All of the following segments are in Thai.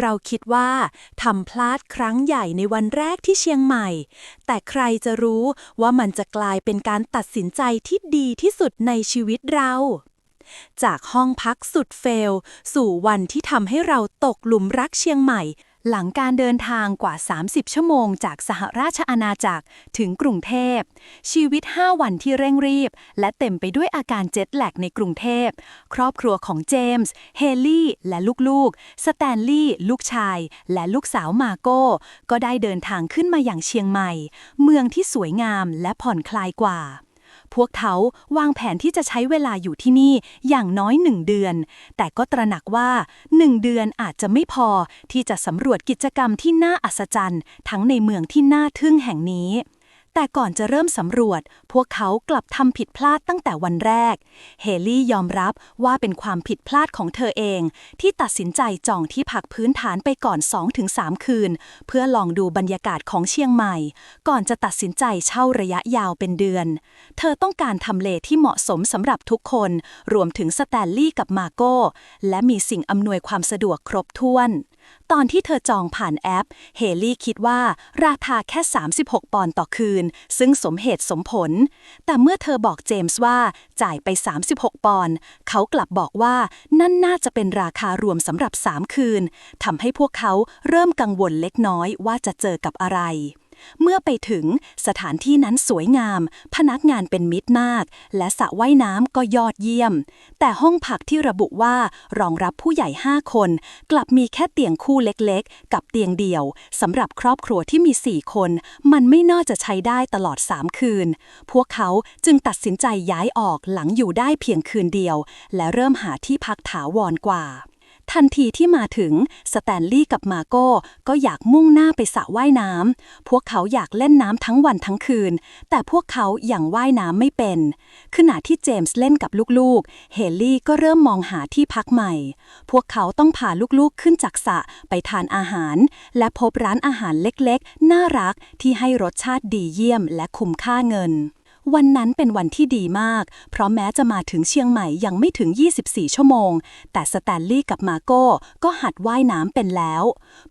เราคิดว่าทำพลาดครั้งใหญ่ในวันแรกที่เชียงใหม่ แต่ใครจะรู้ว่ามันจะกลายเป็นการตัดสินใจที่ดีที่สุดในชีวิตเรา จากห้องพักสุดเฟล สู่วันที่ทำให้เราตกหลุมรักเชียงใหม่ หลังการเดินทางกว่า 30 ชั่วโมงจากสหราชอาณาจักรถึงกรุงเทพ ชีวิต 5 วันที่เร่งรีบ และเต็มไปด้วยอาการเจ็ตแลกในกรุงเทพ ครอบครัวของเจมส์ เฮลี่ และลูกๆ สแตนลีย์ ลูกชาย และลูกสาวมาโก้ ก็ได้เดินทางขึ้นมาอย่างเชียงใหม่ เมืองที่สวยงามและผ่อนคลายกว่า พวกเขาวางแผนที่จะใช้เวลาอยู่ที่นี่อย่างน้อยหนึ่งเดือน แต่ก็ตระหนักว่าหนึ่งเดือนอาจจะไม่พอที่จะสำรวจกิจกรรมที่น่าอัศจรรย์ ทั้งในเมืองที่น่าทึ่งแห่งนี้ แต่ก่อนจะเริ่มสำรวจ พวกเขากลับทำผิดพลาดตั้งแต่วันแรก เฮลี่ยอมรับว่าเป็นความผิดพลาดของเธอเอง ที่ตัดสินใจจองที่พักพื้นฐานไปก่อน 2-3 คืน เพื่อลองดูบรรยากาศของเชียงใหม่ ก่อนจะตัดสินใจเช่าระยะยาวเป็นเดือน เธอต้องการทำเลที่เหมาะสมสำหรับทุกคน รวมถึงสแตนลี่กับมาโก้และมีสิ่งอำนวยความสะดวกครบถ้วน ตอนที่เธอจองผ่านแอป เฮลี่คิดว่าราคาแค่ 36 ปอนด์ต่อคืน ซึ่งสมเหตุสมผล แต่เมื่อเธอบอกเจมส์ว่าจ่ายไป 36 ปอนด์เขากลับบอกว่านั่นน่าจะเป็นราคารวมสำหรับ 3 คืนทำให้พวกเขาเริ่มกังวลเล็กน้อยว่าจะเจอกับอะไร เมื่อไปถึงสถานที่นั้นสวยงาม พนักงานเป็นมิตรมาก และสระว่ายน้ำก็ยอดเยี่ยม แต่ห้องพักที่ระบุว่ารองรับผู้ใหญ่ 5 คน กลับมีแค่เตียงคู่เล็กๆ กับเตียงเดี่ยวสำหรับครอบครัวที่มี 4 คน มันไม่น่าจะใช้ได้ตลอด 3 คืน พวกเขาจึงตัดสินใจย้ายออกหลังอยู่ได้เพียงคืนเดียว และเริ่มหาที่พักถาวรกว่า ทันทีที่มาถึงสแตนลีย์กับมาโก้ก็อยากมุ่งหน้าไปสระว่ายน้ำพวกเขาอยากเล่นน้ำทั้งวันทั้งคืน แต่พวกเขาอยัางว่ายน้ำไม่เป็น ขณะที่เจมส์เล่นกับลูกๆ เฮลี่ก็เริ่มมองหาที่พักใหม่ พวกเขาต้องพาลูกๆขึ้นจากสระไปทานอาหาร และพบร้านอาหารเล็กๆ น่ารักที่ให้รสชาติดีเยี่ยมและคุ้มค่าเงิน วันนั้นเป็นวันที่ดีมาก เพราะแม้จะมาถึงเชียงใหม่ยังไม่ถึง 24 ชั่วโมง แต่สแตนลีย์กับมาโก้ก็หัดว่ายน้ำเป็นแล้ว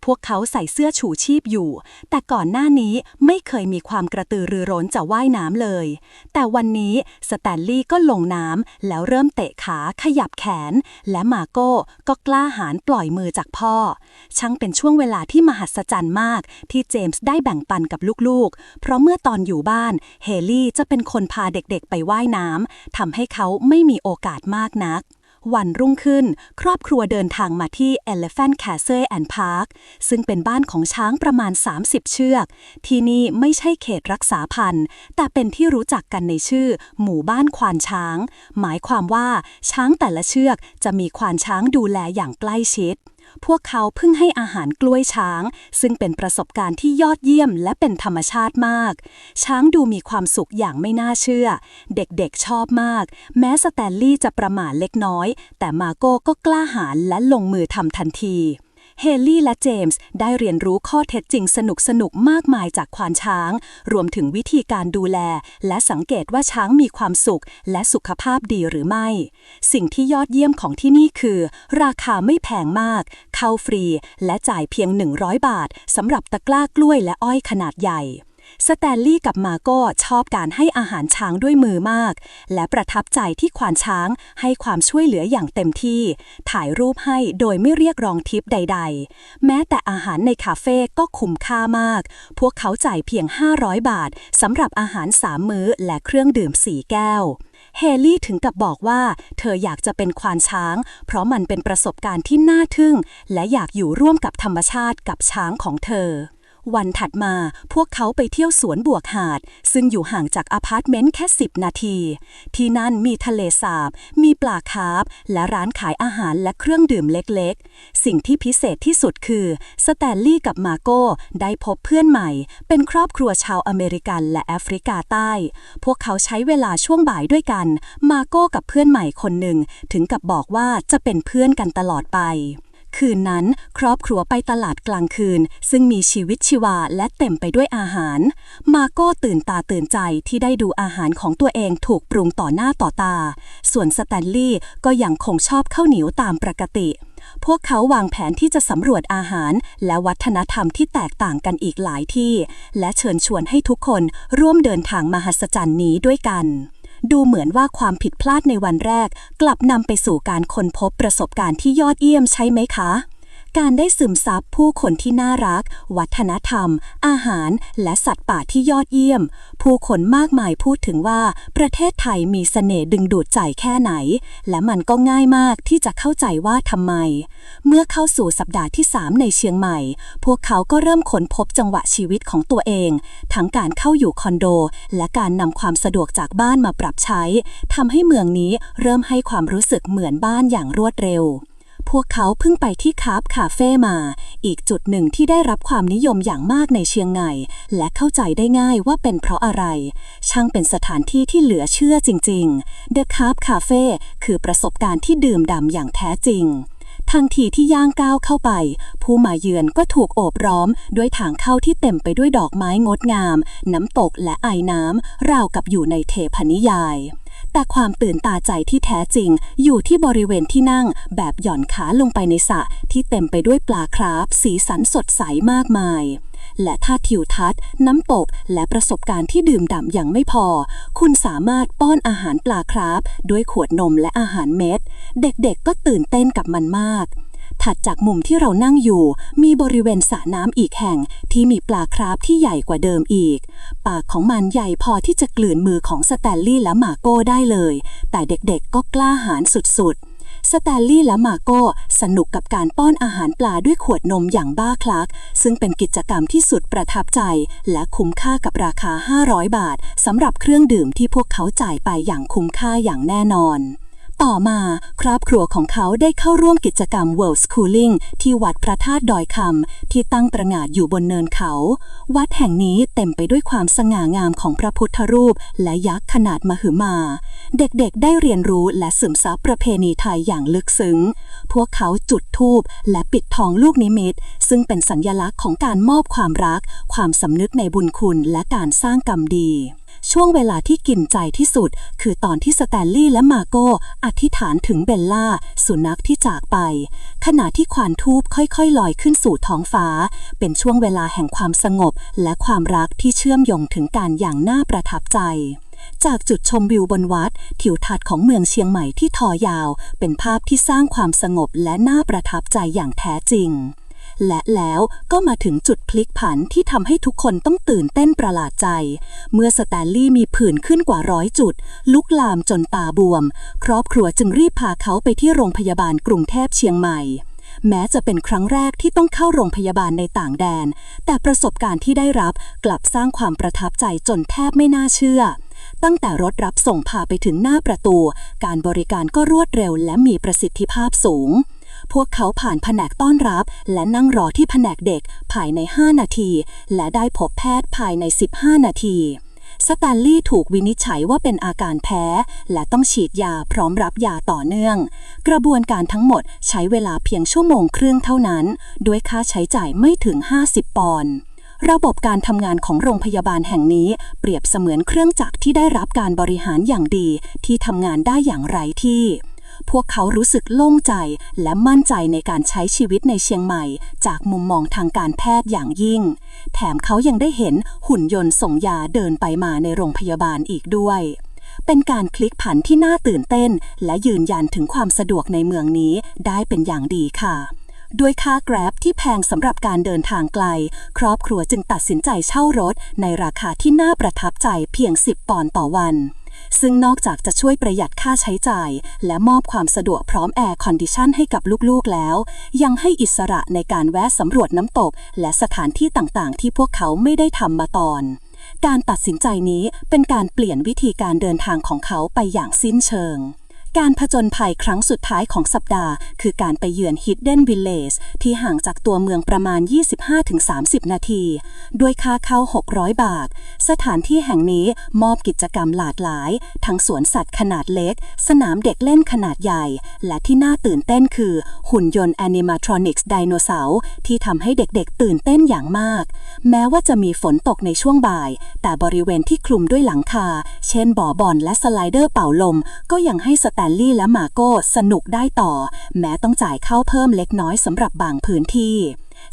พวกเขาใส่เสื้อชูชีพอยู่ แต่ก่อนหน้านี้ไม่เคยมีความกระตือรือร้นจะว่ายน้ำเลย แต่วันนี้สแตนลีย์ก็ลงน้ำแล้วเริ่มเตะขาขยับแขน และมาโก้ก็กล้าหาญปล่อยมือจากพ่อ ช่างเป็นช่วงเวลาที่มหัศจรรย์มาก ที่เจมส์ได้แบ่งปันกับลูกๆ เพราะเมื่อตอนอยู่บ้านเฮลี่จะเป็นคนพาเด็กๆไปว่ายน้ำทำให้เขาไม่มีโอกาสมากนัก วันรุ่งขึ้น ครอบครัวเดินทางมาที่ Elephant Castle and Park ซึ่งเป็นบ้านของช้างประมาณ 30 เชือก ที่นี่ไม่ใช่เขตรักษาพันธุ์ แต่เป็นที่รู้จักกันในชื่อ หมู่บ้านควานช้าง หมายความว่าช้างแต่ละเชือกจะมีควานช้างดูแลอย่างใกล้ชิด พวกเขาเพิ่งให้อาหารกล้วยช้าง ซึ่งเป็นประสบการณ์ที่ยอดเยี่ยมและเป็นธรรมชาติมาก ช้างดูมีความสุขอย่างไม่น่าเชื่อ เด็กๆชอบมาก แม้สแตนลี่จะประมาทเล็กน้อย แต่มาโก้ก็กล้าหาญและลงมือทำทันที เฮลี่และเจมส์ได้เรียนรู้ข้อเท็จจริงสนุกๆมากมายจากควานช้าง รวมถึงวิธีการดูแล และสังเกตว่าช้างมีความสุข และสุขภาพดีหรือไม่ สิ่งที่ยอดเยี่ยมของที่นี่คือ ราคาไม่แพงมาก เข้าฟรี และจ่ายเพียง 100 บาทสำหรับตะกร้ากล้วยและอ้อยขนาดใหญ่ สแตนลีย์กับมาโก้ชอบการให้อาหารช้างด้วยมือมาก และประทับใจที่ควานช้างให้ความช่วยเหลืออย่างเต็มที่ ถ่ายรูปให้โดยไม่เรียกร้องทิปใด ๆ แม้แต่อาหารในคาเฟ่ก็คุ้มค่ามาก พวกเขาจ่ายเพียง 500 บาทสำหรับอาหารสามมื้อและเครื่องดื่มสีแก้วเฮลี่ถึงกับบอกว่า เธออยากจะเป็นควานช้าง เพราะมันเป็นประสบการณ์ที่น่าทึ่ง และอยากอยู่ร่วมกับธรรมชาติกับช้างของเธอ วันถัดมาพวกเขาไปเที่ยวสวนบวกหาด ซึ่งอยู่ห่างจากอพาร์ตเมนต์แค่ 10 นาที ที่นั่นมีทะเลสาบ มีปลาคาร์ฟและร้านขายอาหารและเครื่องดื่มเล็กๆ สิ่งที่พิเศษที่สุดคือ สแตนลีย์กับมาโก้ได้พบเพื่อนใหม่ เป็นครอบครัวชาวอเมริกันและแอฟริกาใต้ พวกเขาใช้เวลาช่วงบ่ายด้วยกัน มาโก้กับเพื่อนใหม่คนหนึ่งถึงกับบอกว่าจะเป็นเพื่อนกันตลอดไป คืนนั้น ครอบครัวไปตลาดกลางคืน ซึ่งมีชีวิตชีวาและเต็มไปด้วยอาหาร มาโก้ตื่นตาตื่นใจที่ได้ดูอาหารของตัวเองถูกปรุงต่อหน้าต่อตา ส่วนสแตนลีย์ก็ยังคงชอบข้าวเหนียวตามปกติพวกเขาวางแผนที่จะสำรวจอาหาร และวัฒนธรรมที่แตกต่างกันอีกหลายที่ และเชิญชวนให้ทุกคนร่วมเดินทางมหัศจรรย์นี้ด้วยกัน ดูเหมือนว่าความผิดพลาดในวันแรก กลับนำไปสู่การค้นพบประสบการณ์ที่ยอดเยี่ยมใช่ไหมคะ การได้ซึมซับผู้คนที่น่ารัก วัฒนธรรม อาหาร และสัตว์ป่าที่ยอดเยี่ยม ผู้คนมากมายพูดถึงว่า ประเทศไทยมีเสน่ห์ดึงดูดใจแค่ไหน และมันก็ง่ายมากที่จะเข้าใจว่าทำไม เมื่อเข้าสู่สัปดาห์ที่ 3 ในเชียงใหม่ พวกเขาก็เริ่มค้นพบจังหวะชีวิตของตัวเอง ทั้งการเข้าอยู่คอนโด และการนำความสะดวกจากบ้านมาปรับใช้ทำให้เมืองนี้เริ่มให้ความรู้สึกเหมือนบ้านอย่างรวดเร็ว พวกเขาเพิ่งไปที่คาร์ฟคาเฟ่มา อีกจุดหนึ่งที่ได้รับความนิยมอย่างมากในเชียงใหม่และเข้าใจได้ง่ายว่าเป็นเพราะอะไร ช่างเป็นสถานที่ที่เหลือเชื่อจริงๆ The Carp Cafe คือประสบการณ์ที่ดื่มด่ำอย่างแท้จริงทันทีที่ย่างก้าวเข้าไป ผู้มาเยือนก็ถูกโอบล้อม ด้วยทางเข้าที่เต็มไปด้วยดอกไม้งดงาม น้ำตกและไอน้ำราวกับอยู่ในเทพนิยาย แต่ความตื่นตาใจที่แท้จริง อยู่ที่บริเวณที่นั่ง แบบหย่อนขาลงไปในสระที่เต็มไปด้วยปลาคราฟสีสันสดใสมากมาย และถ้าทิวทัศน์ น้ำตก และประสบการณ์ที่ดื่มด่ำอย่างไม่พอ คุณสามารถป้อนอาหารปลาคราฟด้วยขวดนมและอาหารเม็ด เด็กๆก็ตื่นเต้นกับมันมาก ถัดจากมุมที่เรานั่งอยู่ มีบริเวณสระน้ำอีกแห่งที่มีปลาคราฟที่ใหญ่กว่าเดิมอีก ปากของมันใหญ่พอที่จะกลืนมือของสแตนลี่และมาโก้ได้เลย แต่เด็กๆก็กล้าหาญสุดๆสแตนลี่และมาโก้สนุกกับการป้อนอาหารปลาด้วยขวดนมอย่างบ้าคลัก ซึ่งเป็นกิจกรรมที่สุดประทับใจ และคุ้มค่ากับราคา 500 บาทสำหรับเครื่องดื่มที่พวกเขาจ่ายไปอย่างคุ้มค่าอย่างแน่นอน ต่อมาครอบครัวของเขาได้เข้าร่วมกิจกรรม World Schooling ที่วัดพระธาตุดอยคำที่ตั้งตระหง่านอยู่บนเนินเขา วัดแห่งนี้เต็มไปด้วยความสง่างามของพระพุทธรูป และยักษ์ขนาดมหึมา เด็กๆได้เรียนรู้และซึมซับประเพณีไทยอย่างลึกซึ้ง พวกเขาจุดธูปและปิดทองลูกนิมิต ซึ่งเป็นสัญญลักษณ์ของการมอบความรัก ความสำนึกในบุญคุณและการสร้างกรรมดี ช่วงเวลาที่กินใจที่สุด คือตอนที่สแตนลี่และมาโก้อธิษฐานถึงเบลล่า สุนัขที่จากไป ขณะที่ควันทูบค่อยๆ ลอยขึ้นสู่ท้องฟ้า เป็นช่วงเวลาแห่งความสงบ และความรักที่เชื่อมโยงถึงการอย่างน่าประทับใจจากจุดชมวิวบนวัด ทิวทัศน์ของเมืองเชียงใหม่ที่ทอยาว เป็นภาพที่สร้างความสงบและน่าประทับใจอย่างแท้จริง และแล้วก็มาถึงจุดพลิกผันที่ทำให้ทุกคนต้องตื่นเต้นประหลาดใจ เมื่อสแตนลี่มีผื่นขึ้นกว่าร้อยจุด ลุกลามจนตาบวม ครอบครัวจึงรีบพาเขาไปที่โรงพยาบาลกรุงเทพเชียงใหม่แม้จะเป็นครั้งแรกที่ต้องเข้าโรงพยาบาลในต่างแดน แต่ประสบการณ์ที่ได้รับกลับสร้างความประทับใจจนแทบไม่น่าเชื่อ ตั้งแต่รถรับส่งพาไปถึงหน้าประตู การบริการก็รวดเร็วและมีประสิทธิภาพสูง พวกเขาผ่านแผนกต้อนรับ และนั่งรอที่แผนกเด็กภายใน 5 นาที และได้พบแพทย์ภายใน 15 นาทีสแตนลีย์ถูกวินิจฉัยว่าเป็นอาการแพ้ และต้องฉีดยาพร้อมรับยาต่อเนื่อง กระบวนการทั้งหมดใช้เวลาเพียงชั่วโมงครึ่งเท่านั้น ด้วยค่าใช้จ่ายไม่ถึง 50 ปอนด์ระบบการทำงานของโรงพยาบาลแห่งนี้เปรียบเสมือนเครื่องจักรที่ได้รับการบริหารอย่างดีที่ทำงานได้อย่างไร้ที่ พวกเขารู้สึกโล่งใจและมั่นใจในการใช้ชีวิตในเชียงใหม่ จากมุมมองทางการแพทย์อย่างยิ่ง แถมเขายังได้เห็นหุ่นยนต์ส่งยาเดินไปมาในโรงพยาบาลอีกด้วย เป็นการคลิกผันที่น่าตื่นเต้น และยืนยันถึงความสะดวกในเมืองนี้ได้เป็นอย่างดีค่ะด้วยค่า Grab ที่แพงสำหรับการเดินทางไกล ครอบครัวจึงตัดสินใจเช่ารถในราคาที่น่าประทับใจเพียง 10 ปอนด์ต่อวัน ซึ่งนอกจากจะช่วยประหยัดค่าใช้จ่าย และมอบความสะดวกพร้อมแอร์คอนดิชันให้กับลูกๆแล้ว ยังให้อิสระในการแวะสำรวจน้ำตก และสถานที่ต่างๆ ที่พวกเขาไม่ได้ทำมาตอน การตัดสินใจนี้เป็นการเปลี่ยนวิธีการเดินทางของเขาไปอย่างสิ้นเชิง การผจญภัยครั้งสุดท้ายของสัปดาห์ คือการไปเยือน Hidden Village ที่ห่างจากตัวเมืองประมาณ 25-30 นาที ด้วยค่าเข้า 600 บาท สถานที่แห่งนี้มอบกิจกรรมหลากหลาย ทั้งสวนสัตว์ขนาดเล็ก สนามเด็กเล่นขนาดใหญ่ และที่น่าตื่นเต้นคือ หุ่นยนต์ Animatronics ไดโนเสาร์ที่ทำให้เด็กๆ ตื่นเต้นอย่างมาก แม้ว่าจะมีฝนตกในช่วงบ่าย แต่บริเวณที่คลุมด้วยหลังคา เช่นบ่อบอลและสไลเดอร์เป่าลม ก็ยังให้สแตนลี่และมาโก้สนุกได้ต่อ แม้ต้องจ่ายเข้าเพิ่มเล็กน้อยสำหรับบางพื้นที่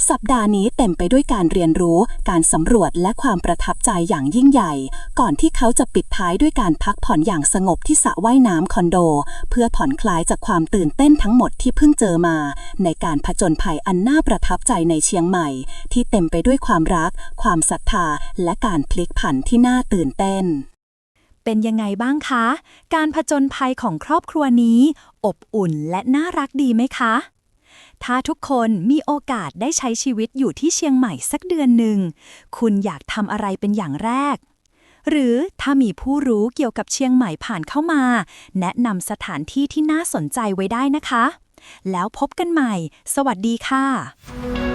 สัปดาห์นี้เต็มไปด้วยการเรียนรู้ การสำรวจและความประทับใจอย่างยิ่งใหญ่ ก่อนที่เขาจะปิดท้ายด้วยการพักผ่อนอย่างสงบที่สระว่ายน้ำคอนโด เพื่อผ่อนคลายจากความตื่นเต้นทั้งหมดที่เพิ่งเจอมา ในการผจญภัยอันน่าประทับใจในเชียงใหม่ ที่เต็มไปด้วยความรัก ความศรัทธา และการพลิกผันที่น่าตื่นเต้น เป็นยังไงบ้างคะ การผจญภัยของครอบครัวนี้ อบอุ่นและน่ารักดีไหมคะ ถ้าทุกคนมีโอกาสได้ใช้ชีวิตอยู่ที่เชียงใหม่สักเดือนหนึ่ง คุณอยากทำอะไรเป็นอย่างแรก หรือถ้ามีผู้รู้เกี่ยวกับเชียงใหม่ผ่านเข้ามา แนะนำสถานที่ที่น่าสนใจไว้ได้นะคะ แล้วพบกันใหม่ สวัสดีค่ะ